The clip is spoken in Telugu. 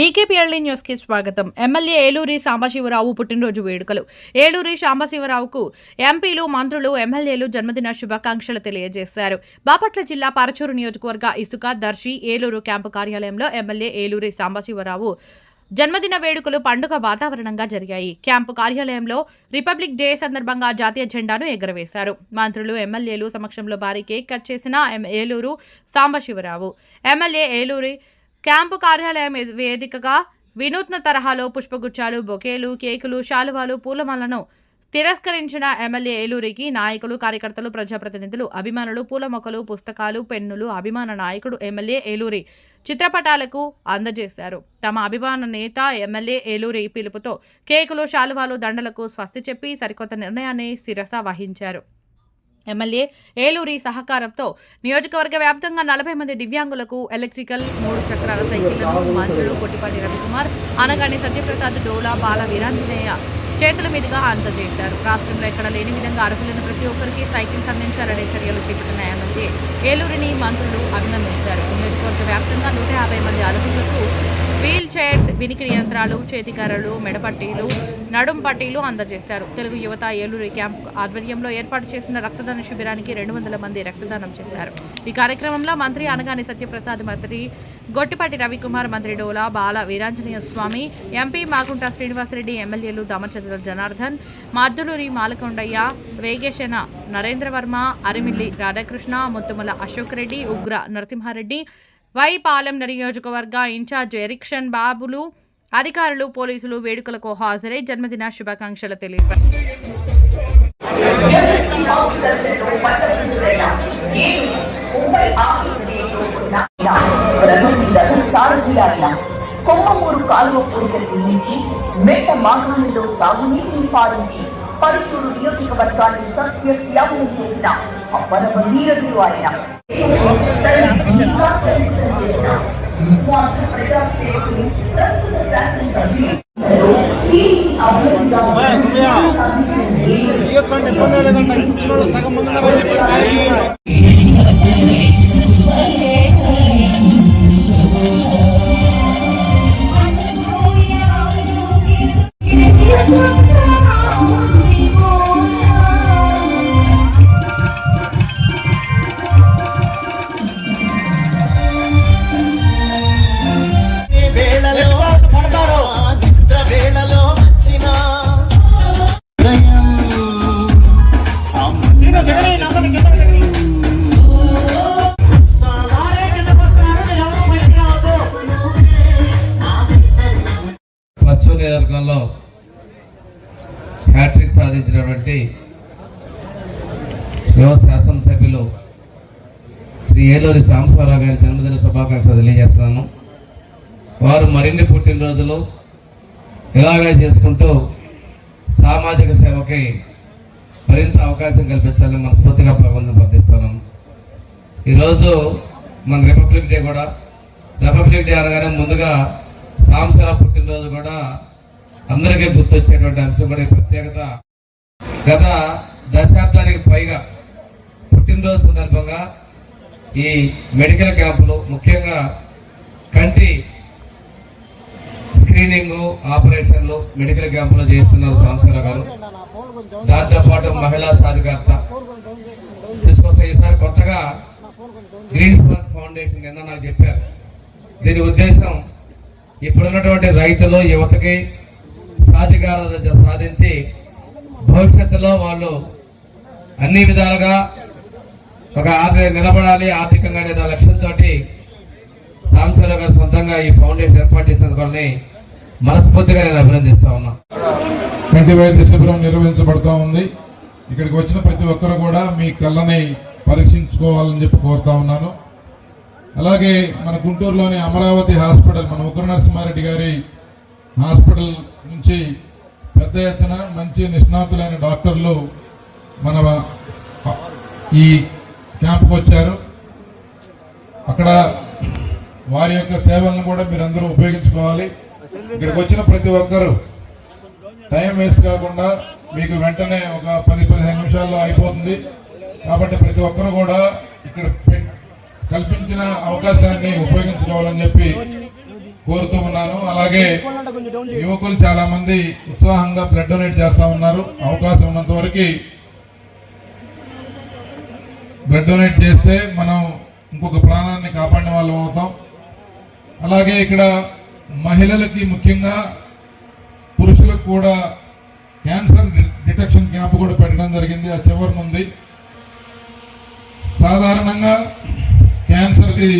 బీకేపీఎల్ఈ న్యూస్కి స్వాగతం. ఎమ్మెల్యే ఏలూరి సాంబశివరావు పుట్టినరోజు వేడుకలు. ఏలూరి సాంబశివరావుకు ఎంపీలు మంత్రులు ఎమ్మెల్యేలు జన్మదిన శుభాకాంక్షలు తెలియజేశారు. బాపట్ల జిల్లా పరచూరు నియోజకవర్గ ఇసుక దర్శి ఏలూరు క్యాంపు కార్యాలయంలో ఎమ్మెల్యే ఏలూరి సాంబశివరావు జన్మదిన వేడుకలు పండుగ వాతావరణంగా జరిగాయి. క్యాంపు కార్యాలయంలో రిపబ్లిక్ డే సందర్భంగా జాతీయ జెండాను ఎగురవేశారు. మంత్రులు ఎమ్మెల్యేలు సమక్షంలో భారీ కేక్ కట్ చేసిన ఏలూరు సాంబశివరావు. ఎమ్మెల్యే ఏలూరి క్యాంపు కార్యాలయం వేదికగా వినూత్న తరహాలో పుష్పగుచ్చాలు బొకేలు కేకులు శాలువాలు పూలమాలను తిరస్కరించిన ఎమ్మెల్యే ఏలూరికి నాయకులు కార్యకర్తలు ప్రజాప్రతినిధులు అభిమానులు పూల మొక్కలు పుస్తకాలు పెన్నులు అభిమాన నాయకుడు ఎమ్మెల్యే ఏలూరి చిత్రపటాలకు అందజేశారు. తమ అభిమాన నేత ఎమ్మెల్యే ఏలూరి పిలుపుతో కేకులు శాలువాలు దండలకు స్వస్తి చెప్పి సరికొత్త నిర్ణయాన్ని శిరస వహించారు. ఎమ్మెల్యే ఏలూరి సహకారంతో నియోజకవర్గ వ్యాప్తంగా నలభై మంది దివ్యాంగులకు ఎలక్ట్రికల్ మూడు చక్రాల సైకిళ్ళను మంత్రులు కొట్టిపాటి రవికుమార్ అనగాని సత్యప్రసాద్ డోలా బాల వీరాంజనేయ చేతుల మీదుగా అందజేశారు. రాష్ట్రంలో ఎక్కడ లేని విధంగా అర్హులైన ప్రతి ఒక్కరికి సైకిల్స్ అందించాలనే చర్యలు చేపట్టిన ఎమ్మెల్యే ఏలూరిని మంత్రులు అభినందించారు. నియోజకవర్గ వ్యాప్తంగా నూట యాభై మంది అర్హులకు వీల్ చైర్స్ వినికిడి యంత్రాలు చేతికర్రలు మెడపట్టీలు నడుం పట్టీలు అందజేశారు. తెలుగు యువత ఏలూరు క్యాంప్ ఆధ్వర్యంలో ఏర్పాటు చేసిన రక్తదాన శిబిరానికి రెండు వందల మంది రక్తదానం చేశారు. ఈ కార్యక్రమంలో మంత్రి అనగాని సత్యప్రసాద్ మంత్రి గొట్టిపాటి రవికుమార్ మంత్రి డోలా బాల వీరాంజనేయ స్వామి ఎంపీ మాగుంట శ్రీనివాసరెడ్డి ఎమ్మెల్యేలు దామచంద్ర జనార్దన్ మాద్దులూరి మాలకొండయ్య వేగేశన నరేంద్రవర్మ అరిమిల్లి రాధాకృష్ణ ముత్తుమల అశోక్ రెడ్డి ఉగ్ర నరసింహారెడ్డి వైపాలెం నియోజకవర్గ ఇన్ఛార్జ్ ఎరిక్షన్ బాబులు అధికారులు పోలీసులు వేడుకలకు హాజరై జన్మదిన శుభాకాంక్షలు తెలిపారు సారథియారిన కొమ్మమూరు కాలువ పూడికలు నుంచి మెట్ట మాగాణిలో సాగునీటిని పారించి పలువురు నియోజకవర్గాన్ని సస్యశ్యామలం చేసిన అప్పన వీరుడు ఆయన ప్రజాసేవకులు ప్రస్తుత శాసనసభ్యులు ఇవ్వచ్చు అంటే ఇబ్బంది లేదంటే ఇచ్చిన వాళ్ళు సగం మంది ఉన్నారని పశ్చిమ హ్యాట్రిక్ సాధించినటువంటి యువ శాసనసభ్యులు శ్రీ ఏలూరి సాంబశివరావు గారి జన్మదిన శుభాకాంక్షలు తెలియజేస్తున్నాను. వారు మరిన్ని పుట్టినరోజులు ఇలాగే చేసుకుంటూ సామాజిక సేవకి మరింత అవకాశం కల్పించాలని మనస్ఫూర్తిగా భగవంతుని ప్రార్థిస్తున్నాను ఈరోజు మన రిపబ్లిక్ డే కూడా. రిపబ్లిక్ డే అనగానే ముందుగా సాంసరా పుట్టినరోజు కూడా అందరికీ గుర్తొచ్చేటువంటి అంశం కూడా ప్రత్యేకత. గత దశాబ్దానికి పైగా పుట్టినరోజు సందర్భంగా ఈ మెడికల్ క్యాంపులు ముఖ్యంగా కంటి స్క్రీనింగ్ ఆపరేషన్లు మెడికల్ క్యాంపులు చేస్తున్నారు సాంసర గారు. దాంతోపాటు మహిళా సాధికారత. తీసుకొస్తే ఈసారి కొత్తగా గ్రీన్ స్పార్క్ ఫౌండేషన్ కింద నాకు చెప్పారు. దీని ఉద్దేశం ఇప్పుడున్నటువంటి రైతులు యువతకి సాధికారత సాధించి భవిష్యత్తులో వాళ్ళు అన్ని విధాలుగా ఒక ఆర్థిక నిలబడాలి ఆర్థికంగా అనే లక్ష్యంతో సాంసరావు గారు సొంతంగా ఈ ఫౌండేషన్ ఏర్పాటు చేసినందుకు మనస్ఫూర్తిగా నేను అభినందిస్తా ఉన్నా. కంటి వైద్య శిబిరం నిర్వహించబడుతూ ఉంది. ఇక్కడికి వచ్చిన ప్రతి ఒక్కరు కూడా మీ కళ్ళని పరీక్షించుకోవాలని చెప్పి కోరుతా ఉన్నాను. అలాగే మన గుంటూరులోని అమరావతి హాస్పిటల్ మన ఉగ్ర నరసింహారెడ్డి గారి హాస్పిటల్ నుంచి పెద్ద ఎత్తున మంచి నిష్ణాతులైన డాక్టర్లు మన ఈ క్యాంప్కి వచ్చారు. అక్కడ వారి యొక్క సేవలను కూడా మీరందరూ ఉపయోగించుకోవాలి. ఇక్కడికి వచ్చిన ప్రతి ఒక్కరూ టైం వేస్ట్ కాకుండా మీకు వెంటనే ఒక పది పదిహేను నిమిషాల్లో అయిపోతుంది. కాబట్టి ప్రతి ఒక్కరు కూడా ఇక్కడ కల్పించిన అవకాశాన్ని ఉపయోగించుకోవాలని చెప్పి కోరుతూ ఉన్నాను. అలాగే యువకులు చాలా మంది ఉత్సాహంగా బ్లడ్ డొనేట్ చేస్తా ఉన్నారు. అవకాశం ఉన్నంత వరకు బ్లడ్ డొనేట్ చేస్తే మనం ఇంకొక ప్రాణాన్ని కాపాడిన వాళ్ళం అవుతాం. అలాగే ఇక్కడ మహిళలకి ముఖ్యంగా పురుషులకు కూడా క్యాన్సర్ డిటెక్షన్ క్యాంప్ కూడా పెట్టడం జరిగింది. ఆ చివరి ఉంది సాధారణంగా క్యాన్సర్కి